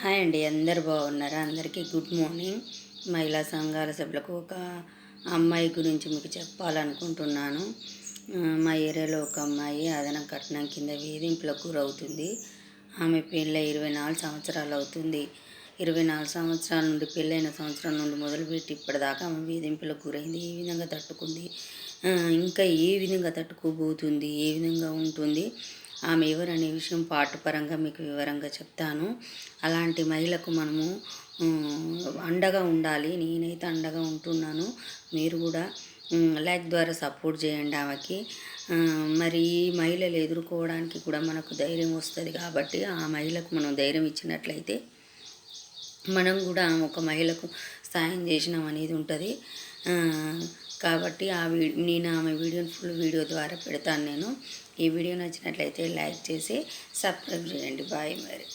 Hi అండి అందరు బాగున్నారా? అందరికీ గుడ్ మార్నింగ్. మహిళా సంఘాల సభ్యులకు ఒక అమ్మాయి గురించి మీకు చెప్పాలనుకుంటున్నాను. మా ఏరియాలో ఒక అమ్మాయి అదనం కట్నం కింద వేధింపులకు గురవుతుంది. ఆమె పెళ్ళ ఇరవై నాలుగు సంవత్సరాలు అవుతుంది. ఇరవై నాలుగు సంవత్సరాల నుండి పెళ్ళైన సంవత్సరం నుండి మొదలుపెట్టి ఇప్పటిదాకా ఆమె వేధింపులకు గురైంది. ఏ విధంగా తట్టుకుంది? ఇంకా ఏ విధంగా తట్టుకోబోతుంది? ఏ విధంగా ఉంటుంది? ఆమె ఎవరనే విషయం పాటపరంగా మీకు వివరంగా చెప్తాను. అలాంటి మహిళకు మనము అండగా ఉండాలి. నేనైతే అండగా ఉంటున్నాను. మీరు కూడా లైక్ ద్వారా సపోర్ట్ చేయండి ఆమెకి. మరి ఈ మహిళలు ఎదుర్కోవడానికి కూడా మనకు ధైర్యం వస్తుంది కాబట్టి ఆ మహిళకు మనం ధైర్యం ఇచ్చినట్లయితే మనం కూడా ఒక మహిళకు సాయం చేసినాం అనేది ఉంటుంది. కాబట్టి ఆ వీ నేను ఆమె వీడియోని ఫుల్ వీడియో ద్వారా పెడతాను నేను. ఈ వీడియో నచ్చినట్లయితే లైక్ చేసి సబ్స్క్రైబ్ చేయండి. బాయ్ మరి.